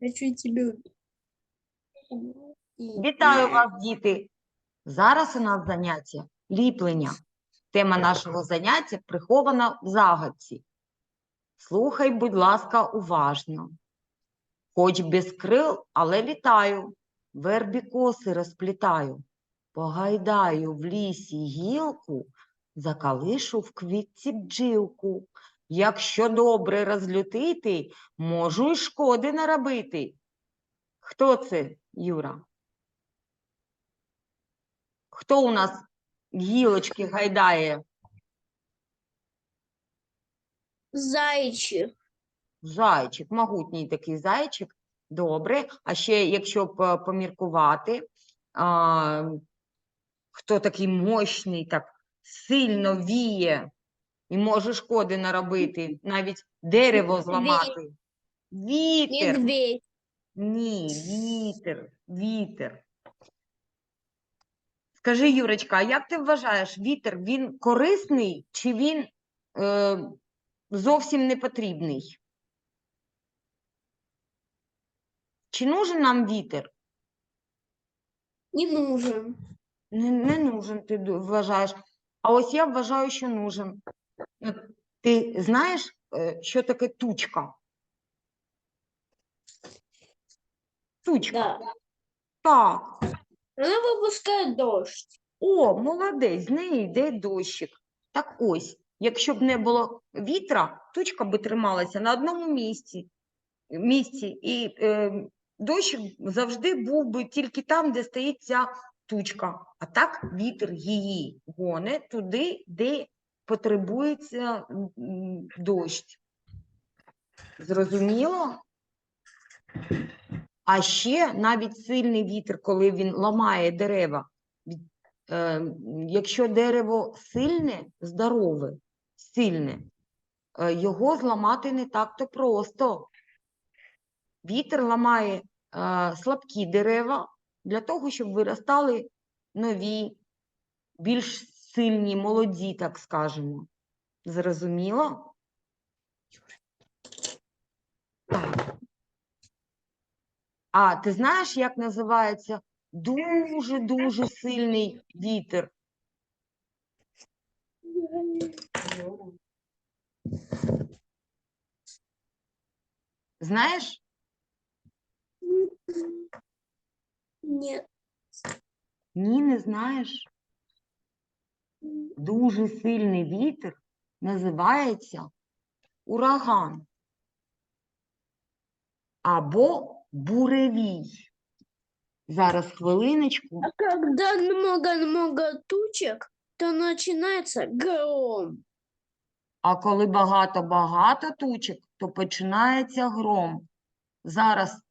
Хочу тебе. Вітаю вас, діти! Зараз у нас заняття ліплення. Тема нашого заняття прихована в загадці. Слухай, будь ласка, уважно. Хоч без крил, але літаю, вербі коси розплітаю, погайдаю в лісі гілку, закалишу в квітці бджілку. Якщо добре розлютити, можу й шкоди наробити. Хто це, Юра? Хто у нас гілочки гайдає? Зайчик. Зайчик, могутній такий зайчик. Добре. А ще, якщо поміркувати, а, хто такий мощний, так сильно віє і може шкоди наробити, навіть дерево зламати. Вітер. Медведь. Ні, вітер, вітер. Скажи, Юрочка, а як ти вважаєш, вітер він корисний чи він е, зовсім не потрібний? Чи нужен нам вітер? Не нужен. Не, не нужен, ти вважаєш. А ось я вважаю, що нужен. От Ти знаєш, що таке тучка? Тучка. Да. Так. Она выпускает дождь. О, молодець, з неї йде дощик. Так ось, якщо б не було вітра, тучка би трималася на одному місці, місці і е, дощик завжди був би тільки там, де стоїть ця тучка. А так вітер її гоне туди, де потребується дощ. Зрозуміло? А ще навіть сильний вітер, коли він ламає дерева, е, якщо дерево сильне, здорове, сильне, е, його зламати не так-то просто. Вітер ламає е, слабкі дерева для того, щоб виростали нові, більш сильні, молоді, так скажемо. Зрозуміло? Так. А ти знаєш, як називається дуже-дуже сильний вітер? Знаєш? Нет. Ні, не знаєш. Дуже сильний вітер називається ураган або буревій. Зараз хвилиночку. А когда много-много тучек, то начинается гром. А коли багато-багато тучок, то починається гром. Зараз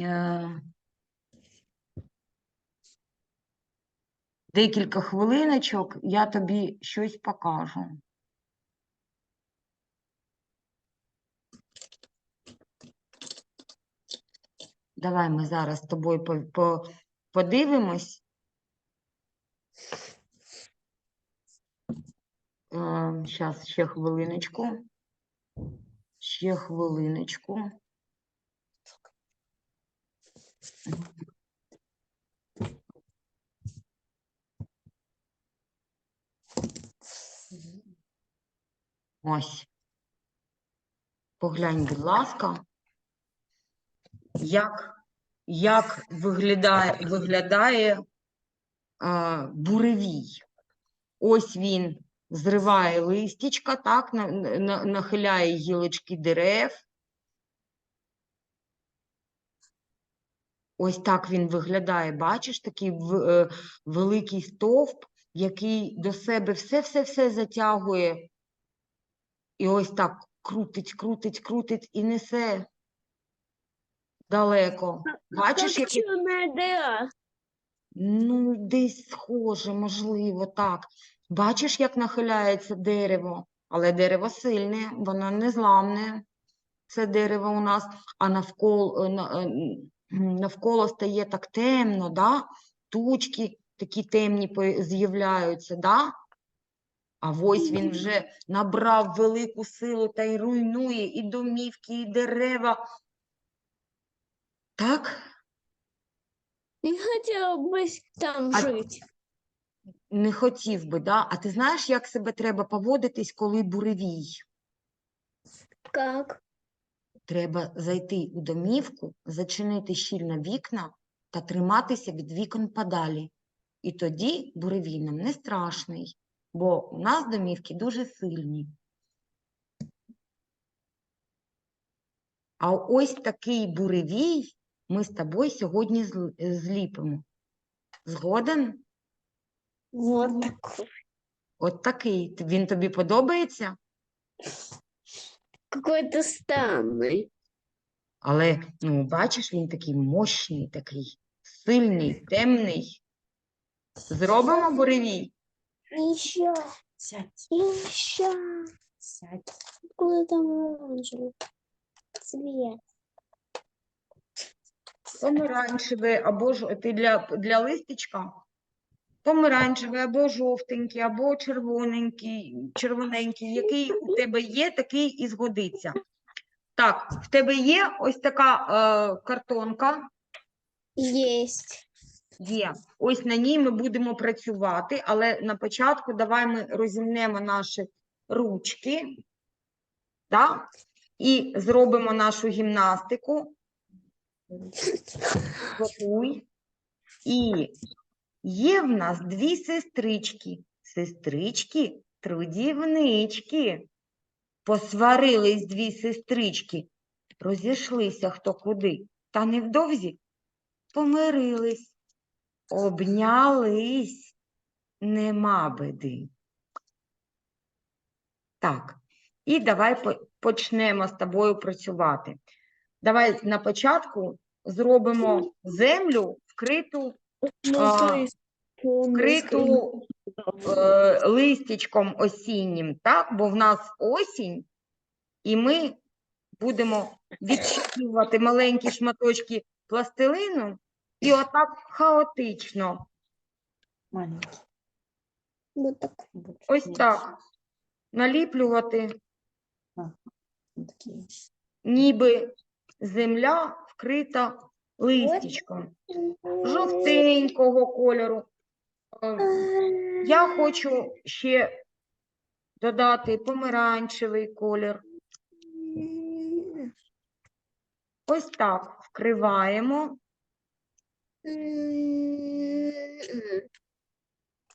е, декілька хвилиночок я тобі щось покажу. Давай ми зараз з тобою по, по, подивимось. Зараз ще хвилиночку. Ще хвилиночку. Ось. Поглянь, будь ласка, як, як виглядає, виглядає а, буревій. Ось він зриває листячка, так, на, на, нахиляє гілочки дерев. Ось так він виглядає. Бачиш, такий е, великий стовп, який до себе все-все-все затягує. І ось так крутить, крутить, крутить і несе далеко. Бачиш, дыра. Ну, десь схоже, можливо, так. Бачиш, як нахиляється дерево, але дерево сильне, воно не зламне. Це дерево у нас, а навколо, навколо стає так темно, да? Тучки такі темні з'являються, да? А ось він вже набрав велику силу та й руйнує і домівки, і дерева. Так? Не хотела бы там А- жить. Не хотів би, да? А ти знаєш, як себе треба поводитись, коли буревій? Как? Треба зайти у домівку, зачинити щільно вікна та триматися від вікон подалі. І тоді буревій нам не страшний, бо у нас домівки дуже сильні. А ось такий буревій ми з тобою сьогодні зліпимо. Згоден? Вот такой. От такий. Він тобі подобається? Какой-то странный. Але, ну, бачиш, він такий мощний, такий сильний, темний. Зробимо буревій? Еще, Сядь, еще. сядь. Куда там оранжевый цвет? Помаранчевий або ж ти для, для листечка? Помаранчевий або жовтенький, або червоненький, червоненький. Який у тебе є, такий і згодиться. Так, в тебе є ось така е, картонка. Есть. Є. Ось на ній ми будемо працювати, але на початку давай ми розімнемо наші ручки, так? І зробимо нашу гімнастику. Готуй. І є в нас дві сестрички. Сестрички трудівнички. Посварились дві сестрички, розійшлися хто куди, та невдовзі помирились, обнялись, нема беди. Так, і давай почнемо з тобою працювати. Давай на початку зробимо землю вкриту, А, вкриту е, листячком осіннім, так? Бо в нас осінь, і ми будемо відщипувати маленькі шматочки пластилину і отак хаотично. Маленький. Вот так. Ось так. Наліплювати, Вот ніби земля вкрита листячком жовтенького кольору. Е, Я хочу ще додати помаранчевий колір. Ось так вкриваємо.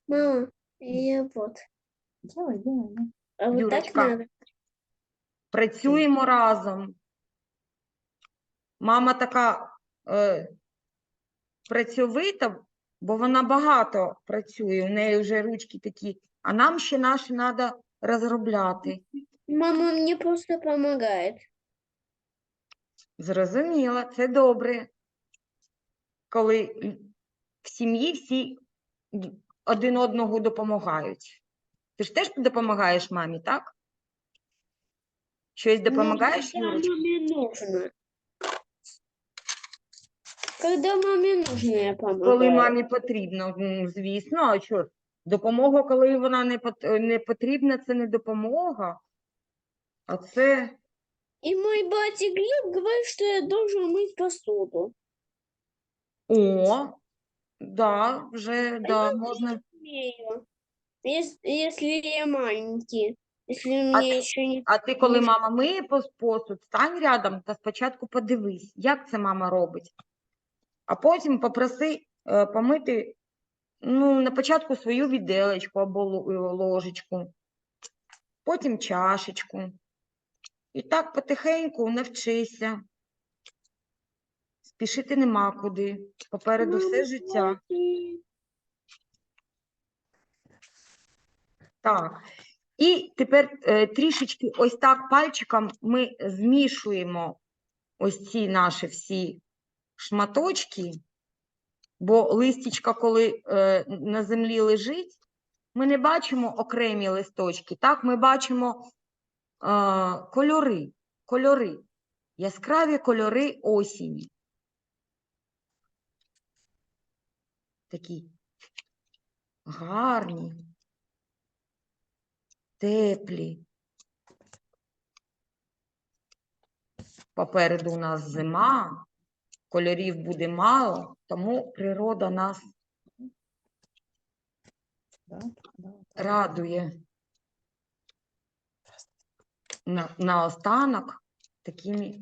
Мама, я вот. Делай, делай. да. А вот так Юрочка. надо. Працюємо разом. Мама така е, працьовита, бо вона багато працює, у неї вже ручки такі, а нам ще наші треба розробляти. Мама мне просто помогает. Зрозуміла, це добре. Коли в сім'ї всі один одного допомагають. Ти ж теж допомагаєш мамі, так? Щось допомагаєш, ну, когда маме нужно. Когда маме нужно, я помогаю. Коли мамі потрібно, м, звісно, а що? ж, Допомога, коли вона не, пот- не потрібна, це не допомога, а це И мой батя Глеб говорит, что я должен мыть посуду. О, да, вже да, можна. Умею. Если я маленький. Если А мне ты- еще не... А ти, коли мама миє пос- посуд, стань рядом та спочатку подивись, як це мама робить. А потім попроси е, помити ну, на початку свою віделечку або ло- е, ложечку, потім чашечку. І так потихеньку навчися. Спішити нема куди. Попереду все життя. Так. І тепер е, трішечки ось так пальчиком ми змішуємо ось ці наші всі шматочки, бо листічка, коли е, на землі лежить, ми не бачимо окремі листочки, так, ми бачимо е, кольори, кольори, яскраві кольори осені. Такі гарні, теплі. Попереду у нас зима, кольорів буде мало, тому природа нас радує на, наостанок такими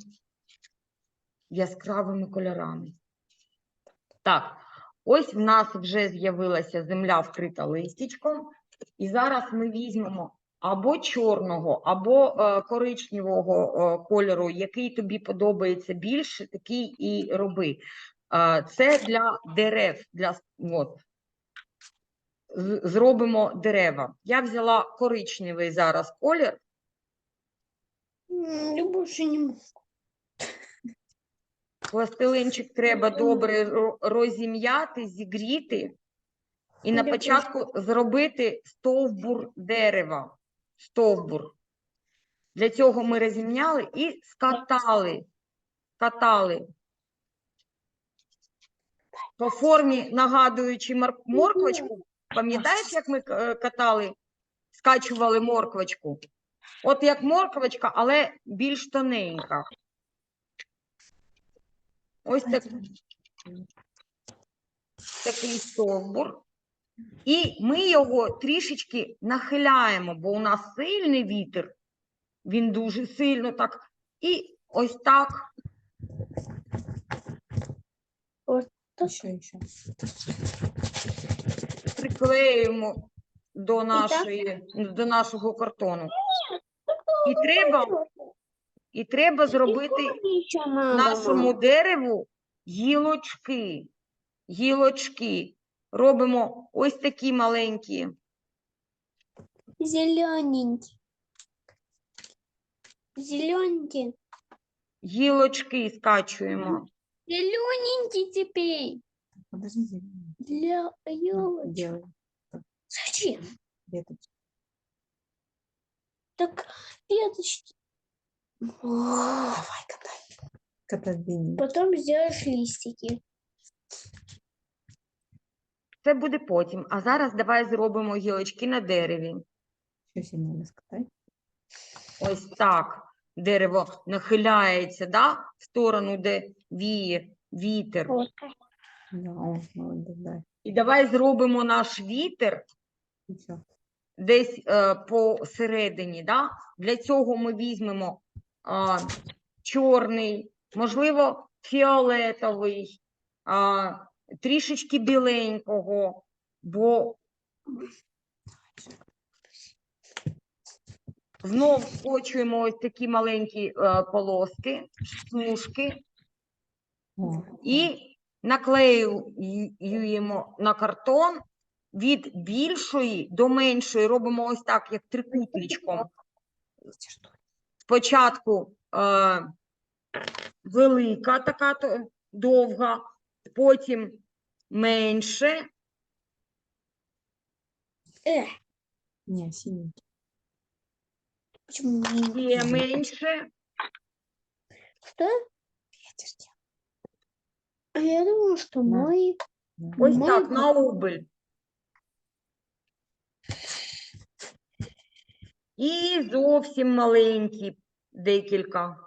яскравими кольорами. Так, ось в нас вже з'явилася земля вкрита листячком, і зараз ми візьмемо або чорного, або е, коричневого е, кольору, який тобі подобається більше, такий і роби. Е, це для дерев, для от. Зробимо дерева. Я взяла коричневий зараз колір. Я больше не. Пластилинчик треба добре розім'яти, зігріти. І на початку зробити стовбур дерева. Стовбур. Для цього ми розім'яли і скатали. Скатали. По формі нагадуючи морквочку. Пам'ятаєш, як ми е, катали, скачували морквочку? От як морквочка, але більш тоненька. Ось так, такий стовбур. І ми його трішечки нахиляємо, бо у нас сильний вітер. Він дуже сильно так. І ось так еще. приклеюємо до, нашої, до нашого картону. І треба, і треба зробити нашому дереву гілочки. Гілочки. Робимо ось такі маленькі. Зелененький. Зелененький. Гілочки скачуємо. Зелененький теперь. Подождите. Для На, елочки. Зачем? веточки. Так веточки. Давай, катай. Катай длиннее. Потом сделаешь листики. Це буде потім. А зараз давай зробимо гілочки на дереві. Еще сильнее скатай. Ось так. Дерево нахиляється да, в сторону, де віє вітер. Да, о. І давай зробимо наш вітер десь е, посередині. Да? Для цього ми візьмемо а, чорний, можливо, фіолетовий, а, трішечки біленького, бо знов скочуємо ось такі маленькі е, полоски, смужки і наклеюємо на картон від більшої до меншої, робимо ось так, як трикутничком. Спочатку е, велика, така довга, потім менше, Э, Не, синенький. почему не- ще менше. Что? Я думала, что мой... Ось так, на убыль. І зовсім маленькі, декілька.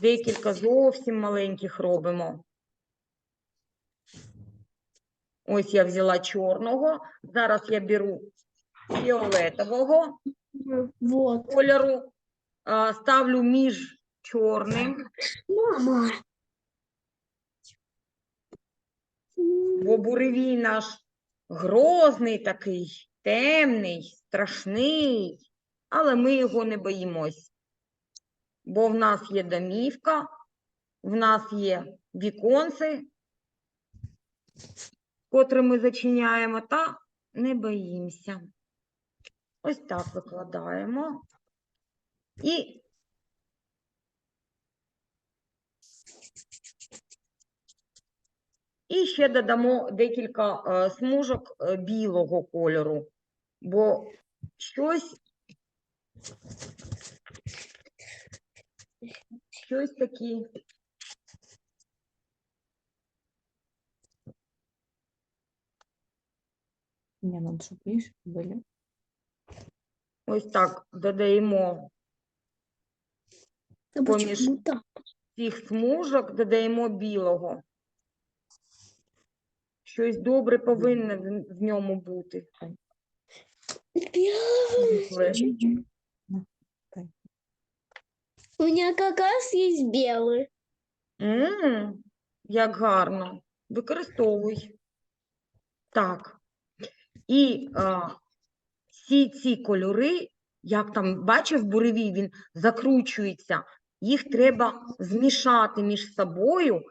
Декілька зовсім маленьких робимо. Ось я взяла чорного. Зараз я беру фіолетового Вот. кольору, ставлю між чорним, Мама. бо буревій наш грозний такий, темний, страшний, але ми його не боїмось. Бо в нас є домівка, в нас є віконці, котре ми зачиняємо, та не боїмося. Ось так викладаємо. І І ще додамо декілька е, смужок е, білого кольору, бо щось, щось такі надо, чтобы, видишь, были. ось так додаємо поміж так? цих смужок додаємо білого. Щось добре повинно в, в ньому бути. Світле. У меня как раз есть белый. М, як гарно. Використовуй. Так. І а, всі ці кольори, як там бачив буревій, він закручується. Їх треба змішати між собою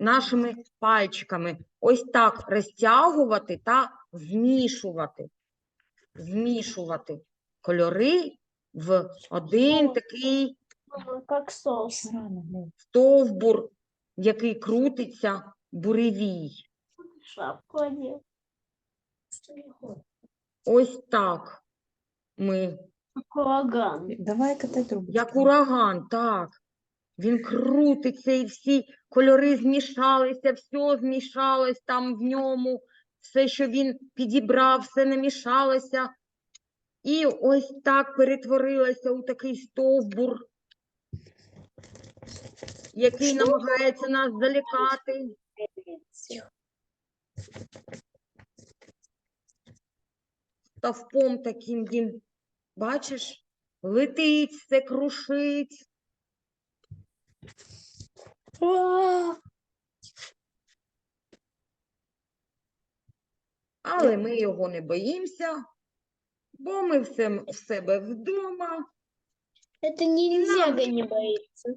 нашими пальчиками. Ось так розтягувати та змішувати. Змішувати кольори в один такий Как соус. Стовбур, який крутиться буревій. Шапку. Ось так ми, Ураган. Давай катай як ураган, так. Він крутиться і всі кольори змішалися, все змішалось там в ньому, все, що він підібрав, все намішалося. І ось так перетворилося у такий стовбур, який намагається нас залякати. Ставпом таким він, бачиш, летить, все крушить. Але ми його не боїмося, бо ми все в себе вдома. Это нельзя не боится.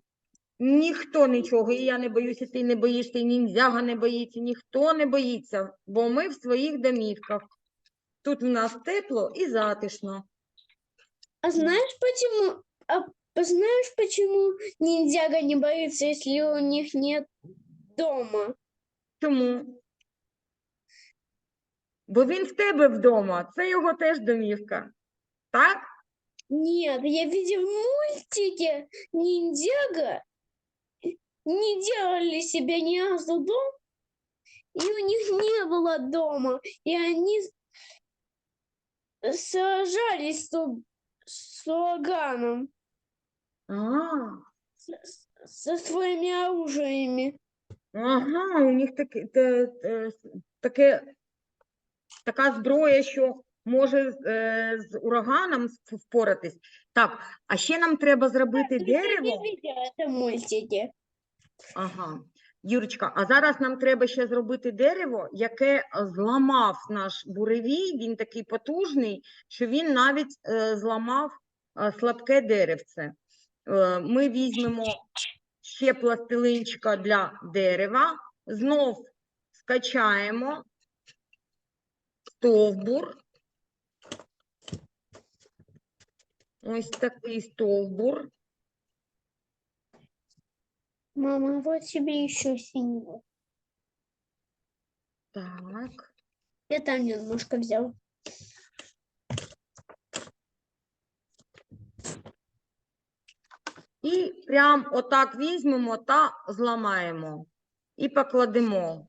Ніхто нічого, і я не боюся, ти не боїшся, і ніндзяга не боїться, ніхто не боїться, бо ми в своїх домівках. Тут в нас тепло і затишно. А знаешь почему? А знаешь почему ниндзяга не боится, если у них нет дома? Чому? Бо він в тебе вдома, це його теж домівка. Так? Нет, я видел в мультике ниндзяга не делали себе ни разу дом, и у них не было дома, и они сражались с, с ураганом, А, с- с- со своими оружиями. ага, у них таке, те- таке, така зброя, що може е, з ураганом впоратись. Так, а ще нам треба зробити Я не дерево. это в мультике. Ага. Юрочка, а зараз нам треба ще зробити дерево, яке зламав наш буревій. Він такий потужний, що він навіть е, зламав е, слабке деревце. Е, ми візьмемо ще пластилинчика для дерева, знов скачаємо стовбур. Ось такий стовбур. Мама, вот тебе еще синего. Так. Я там немножко взял. І прям отак візьмемо та зламаємо. І покладемо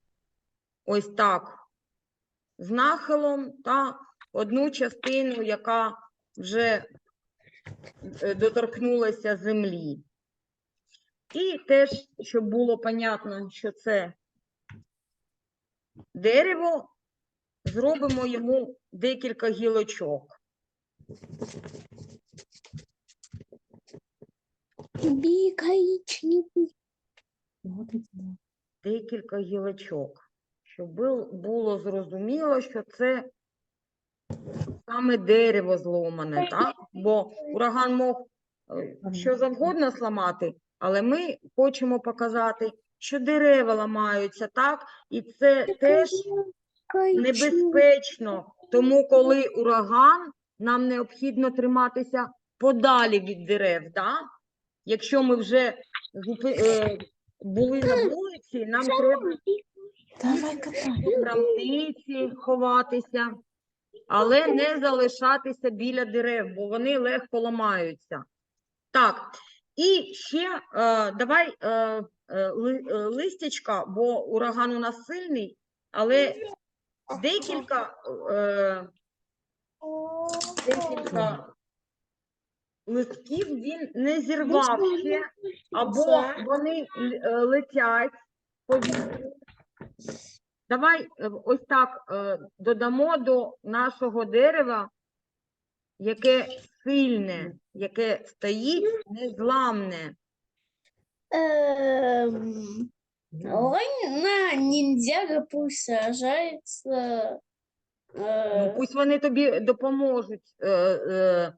ось так з нахилом та одну частину, яка вже е, доторкнулася землі. І теж, щоб було понятно, що це дерево, зробимо йому декілька гілочок. Коричневый. Вот эти два. декілька гілочок, щоб було зрозуміло, що це саме дерево зломане, так? Бо ураган мог е, що завгодно зламати, але ми хочемо показати, що дерева ламаються, так? І це теж небезпечно. Тому, коли ураган, нам необхідно триматися подалі від дерев, так? Якщо ми вже е, були на вулиці, нам треба в крамниці ховатися, але не залишатися біля дерев, бо вони легко ламаються. Так, і ще е, давай е, е, ли- листячка, бо ураган у нас сильний, але декілька, декілька листків він не зірвав ще, або вони летять в. Давай ось так додамо до нашого дерева, яке сильне, яке стоїть незламне. Эм, Ладно, ниндзяга пусть сражается. Ну, Э, пусть вони тобі допоможуть е, е,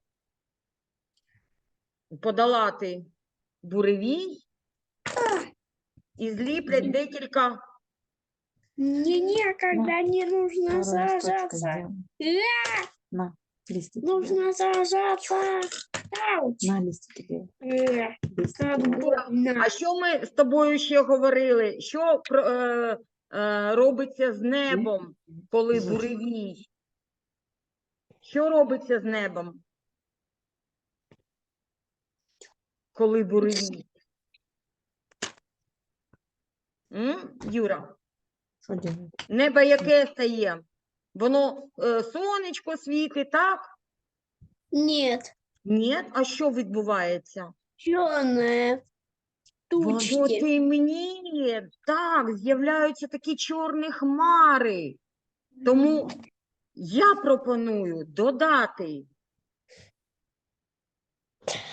подолати буревій і зліплять декілька. Мне никогда не нужно сделай. На, листики. Нужно сражаться. Ауч. На листики. Э, Как. А що ми з тобою ще говорили? Що про- е, е, робиться з небом, коли буревій? Що робиться з небом? Коли буревій? М, Юра? Что делать? Небо яке стає? Воно е, сонечко світить, так? Нет, Ні? А що відбувається? черная. Воно Тучки. темніє, так, з'являються такі чорні хмари. Тому я пропоную додати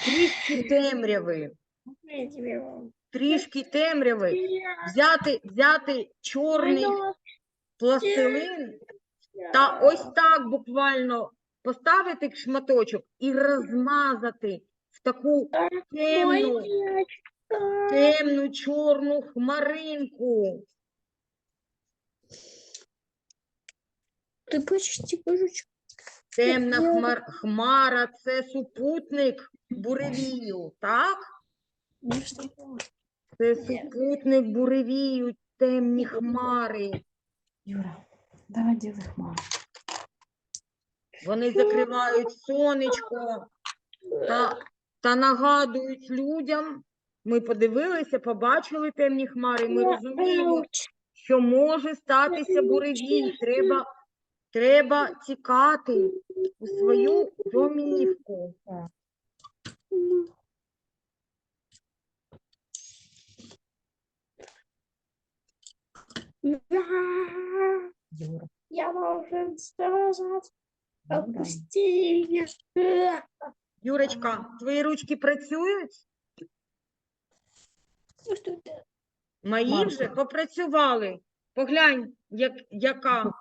трішки темряви, трішки темряви, взяти, взяти чорний пластилин та ось так буквально поставити шматочок і розмазати в таку темну, темну чорну хмаринку. Ты почти пожучок. Темна хмар... хмара це супутник буревію, так? Це супутник буревію, темні хмари. Юра, давай делай хмару. Вони закривають сонечко та, та нагадують людям. Ми подивилися, побачили темні хмари. Ми розуміємо, що може статися буревій. Треба, треба тікати у свою домівку. Юра. Я должен сражаться. Юра. Отпусти меня. Юрочка, твої ручки працюють? Что это? Мої вже попрацювали. Поглянь, як, яка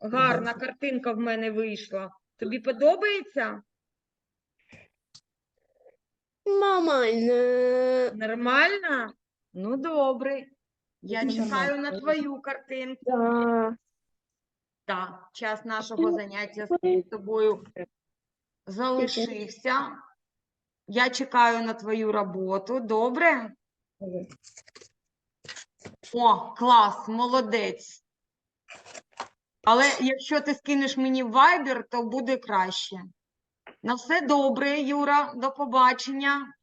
гарна картинка в мене вийшла. Тобі подобається? Нормально. Нормально? Ну, добре. Я Ну, чекаю на твою картинку. Да. Так, час нашого заняття з тобою залишився. Я чекаю на твою роботу. Добре? О, клас, молодець. Але якщо ти скинеш мені в Viber, то буде краще. На все добре, Юра. До побачення.